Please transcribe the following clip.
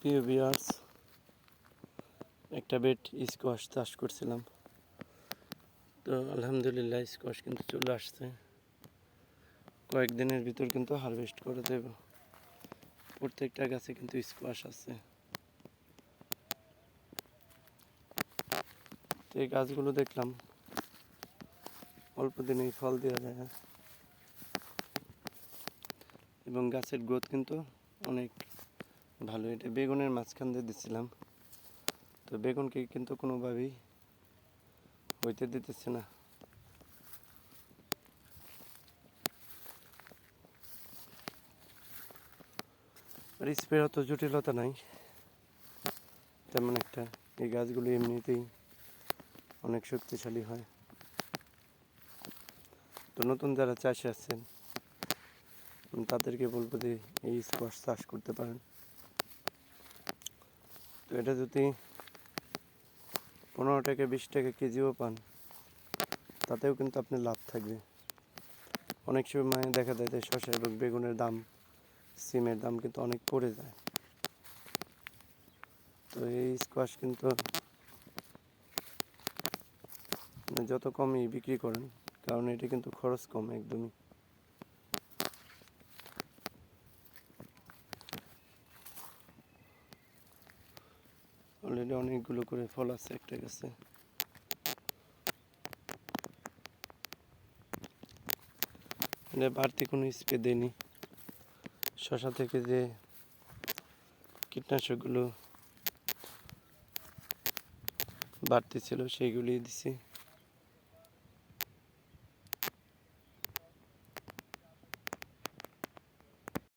প্রিয় বিয়ার্স একটা bed squash চাষ করছিলাম। তো আলহামদুলিল্লাহ স্কোয়াশ কিন্তু চলে আসছে। কয়েকদিনের ভিতর কিন্তু হারভেস্ট করে দেব। প্রত্যেকটা গাছে কিন্তু স্কোয়াশ আছে। তো এই গাছগুলো দেখলাম, অল্প দিনেই ফল দেওয়া যায়। এবং গাছের গ্রোথ কিন্তু অনেক ভালো, এটা বেগুনের মাঝখান দিয়ে দিচ্ছিলাম তো বেগুনকে কিন্তু কোনোভাবেই হইতে দিতেছে না। আর স্প্রে অত জটিলতা নাই। তেমন একটা এই গাছগুলো এমনিতেই অনেক শক্তিশালী হয়। তো নতুন যারা চাষে আছেন, তাদেরকে বলব যে এই স্কোয়াশ চাষ করতে পারেন। তো এটা যদি পনেরো টাকা, বিশ টাকা কেজিও পান, তাতেও কিন্তু আপনার লাভ থাকবে। অনেক সময় মানে দেখা যায় যে শসা এবং বেগুনের দাম, সিমের দাম কিন্তু অনেক পড়ে যায়। তো এই স্কোয়াশ কিন্তু মানে যত কমই বিক্রি করেন, কারণ এটা কিন্তু খরচ কম একদমই। অলরেডি অনেকগুলো করে ফল আছে, একটা গাছে। এটা বাড়তি কোনো স্প্রে দেয়নি। শশা থেকে যে কীটনাশকগুলো বাড়তি ছিল সেইগুলি দিছি।